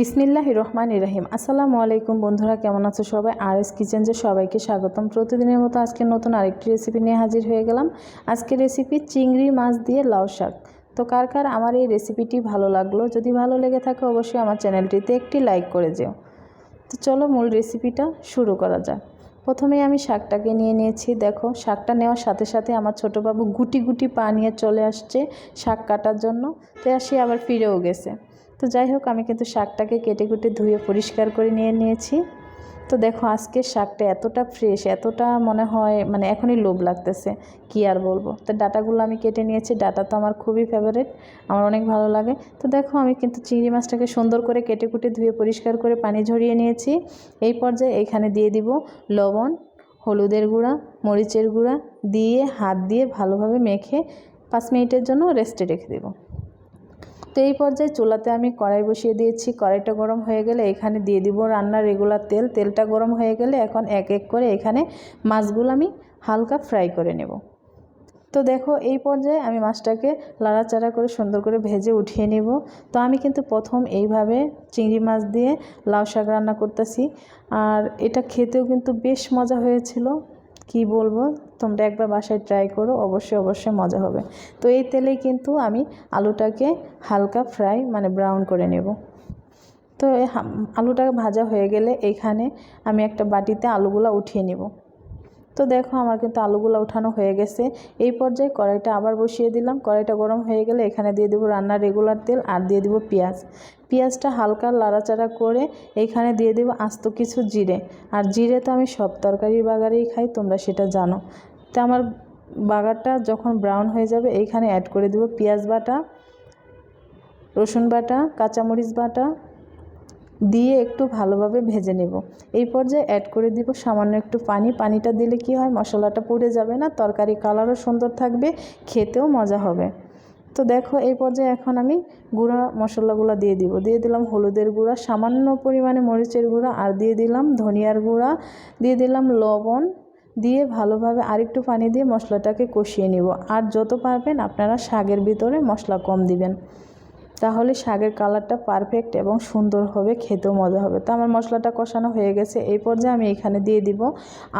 বিসমিল্লাহ রহমান ইরাহিম আসসালামু আলাইকুম বন্ধুরা, কেমন আছো সবাই? আর এস কিচেন যে সবাইকে স্বাগতম। প্রতিদিনের মতো আজকে নতুন আরেকটি রেসিপি নিয়ে হাজির হয়ে গেলাম। আজকে রেসিপি চিংড়ি মাছ দিয়ে লাউ শাক। তো কার কার আমার এই রেসিপিটি ভালো লাগল? যদি ভালো লেগে থাকে অবশ্যই আমার চ্যানেলটিতে একটি লাইক করে যেও। তো চলো মূল রেসিপিটা শুরু করা যাক। প্রথমেই আমি শাকটাকে নিয়ে নিয়েছি। দেখো, শাকটা নেওয়ার সাথে সাথে আমার ছোটোবাবু গুটি গুটি পা নিয়ে চলে আসছে শাক কাটার জন্য। তো সে আবার ফিরেও গেছে। তো যাই হোক, আমি কিন্তু শাকটাকে কেটে কুটে ধুয়ে পরিষ্কার করে নিয়ে নিয়েছি। তো দেখো আজকে শাকটা এতটা ফ্রেশ এতটা মনে হয় মানে এখনই লোভ লাগতেছে, কি আর বলব? তো ডাটাগুলো আমি কেটে নিয়েছি, ডাটা তো আমার খুবই ফেভারেট আমার অনেক ভালো লাগে। তো দেখো আমি কিন্তু চিংড়ি মাছটাকে সুন্দর করে কেটে কুটে ধুয়ে পরিষ্কার করে পানি ঝরিয়ে নিয়েছি। এই পর্যায়ে এখানে দিয়ে দিব লবণ, হলুদের গুঁড়া, মরিচের গুঁড়া, দিয়ে হাত দিয়ে ভালোভাবে মেখে পাঁচ মিনিটের জন্য রেস্টে রেখে দেবো। তো এই পর্যায়ে চুলাতে আমি কড়াই বসিয়ে দিয়েছি। কড়াইটা গরম হয়ে গেলে এখানে দিয়ে দিব রান্নার রেগুলার তেল। তেলটা গরম হয়ে গেলে এখন এক এক করে এখানে মাছগুলো আমি হালকা ফ্রাই করে নেব। তো দেখো এই পর্যায়ে আমি মাছটাকে লাড়াচাড়া করে সুন্দর করে ভেজে উঠিয়ে নেব। তো আমি কিন্তু প্রথম এইভাবে চিংড়ি মাছ দিয়ে লাউ শাক রান্না করতেছি। আর এটা খেতেও কিন্তু বেশ মজা হয়েছিল। কি বলব? তোমরা একবার বাসায় ট্রাই করো, অবশ্যই অবশ্যই মজা হবে। তো এই তেলে কিন্তু আমি আলুটাকে হালকা ফ্রাই মানে ব্রাউন করে নেব। তো আলুটা ভাজা হয়ে গেলে এখানে আমি একটা বাটিতে আলুগুলো উঠিয়ে নেব। তো দেখো আমার কিন্তু আলুগুলো উঠানো হয়ে গেছে। এই পর্যায়ে কড়াইটা আবার বসিয়ে দিলাম। কড়াইটা গরম হয়ে গেলে এখানে দিয়ে দেবো রান্নার রেগুলার তেল আর দিয়ে দেবো পেঁয়াজ। পেঁয়াজটা হালকা লাড়াচাড়া করে এখানে দিয়ে দেবো আস্ত কিছু জিরে। আর জিরে তো আমি সব তরকারির বাগারেই খাই, তোমরা সেটা জানো। তো আমার বাগারটা যখন ব্রাউন হয়ে যাবে, এইখানে অ্যাড করে দেবো পেঁয়াজ বাটা, রসুন বাটা, কাঁচামরিচ বাটা দিয়ে একটু ভালোভাবে ভেজে নেব। এই পর্যায়ে অ্যাড করে দিব সামান্য একটু পানি। পানিটা দিলে কি হয়? মশলাটা পুড়ে যাবে না, তরকারি কালারও সুন্দর থাকবে, খেতেও মজা হবে। তো দেখো, এই পর্যায়ে এখন আমি গুঁড়া মশলাগুলো দিয়ে দিব। দিয়ে দিলাম হলুদের গুঁড়া, সামান্য পরিমাণে মরিচের গুঁড়া, আর দিয়ে দিলাম ধনিয়ার গুঁড়া, দিয়ে দিলাম লবণ, দিয়ে ভালোভাবে আরেকটু পানি দিয়ে মশলাটাকে কষিয়ে নিব। আর যত পারবেন আপনারা শাকের ভিতরে মশলা কম দিবেন। তাহলে শাকের কালারটা পারফেক্ট এবং সুন্দর হবে, খেতেও মজা হবে। তো আমার মশলাটা কষানো হয়ে গেছে, এই পর্যায়ে আমি এখানে দিয়ে দিব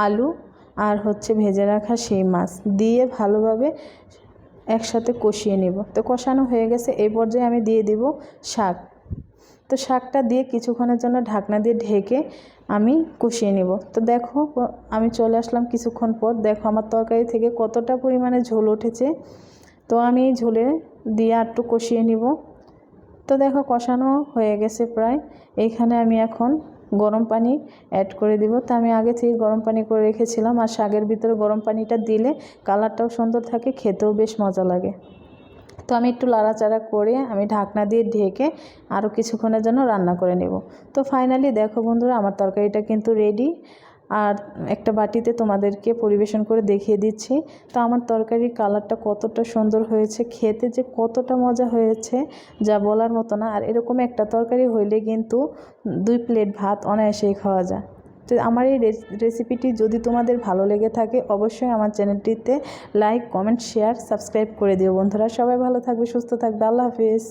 আলু আর হচ্ছে ভেজে রাখা সেই মাছ। দিয়ে ভালোভাবে একসাথে কষিয়ে নিব। তো কষানো হয়ে গেছে, এই পর্যায়ে আমি দিয়ে দিব শাক। তো শাকটা দিয়ে কিছুক্ষণের জন্য ঢাকনা দিয়ে ঢেকে আমি কষিয়ে নিব। তো দেখো, আমি চলে আসলাম কিছুক্ষণ পর। দেখো, আমার তরকারি থেকে কতটা পরিমাণে ঝোল উঠেছে। তো আমি এই ঝোলে দিয়ে একটু কষিয়ে নিব। তো দেখো কষানো হয়ে গেছে প্রায়। এইখানে আমি এখন গরম পানি অ্যাড করে দিব। তো আমি আগে থেকে গরম পানি করে রেখেছিলাম আর শাকের ভিতরে গরম পানিটা দিলে কালারটাও সুন্দর থাকে, খেতেও বেশ মজা লাগে। তো আমি একটু লাড়াচাড়া করে আমি ঢাকনা দিয়ে ঢেকে আরও কিছুক্ষণের জন্য রান্না করে নেব। তো ফাইনালি দেখো বন্ধুরা, আমার তরকারিটা কিন্তু রেডি আর একটা বাটিতে তোমাদেরকে পরিবেশন করে দেখিয়ে দিচ্ছি। তো আমার তরকারির কালারটা কতটা সুন্দর হয়েছে, খেতে যে কতটা মজা হয়েছে, যা বলার মতো না। আর এরকম একটা তরকারি হইলে কিন্তু দুই প্লেট ভাত অনায়াসেই খাওয়া যায়। তো আমার এই রেসিপিটি যদি তোমাদের ভালো লেগে থাকে, অবশ্যই আমার চ্যানেলটিতে লাইক, কমেন্ট, শেয়ার, সাবস্ক্রাইব করে দিও বন্ধুরা। সবাই ভালো থাকবে, সুস্থ থাকবে। আল্লাহ হাফিজ।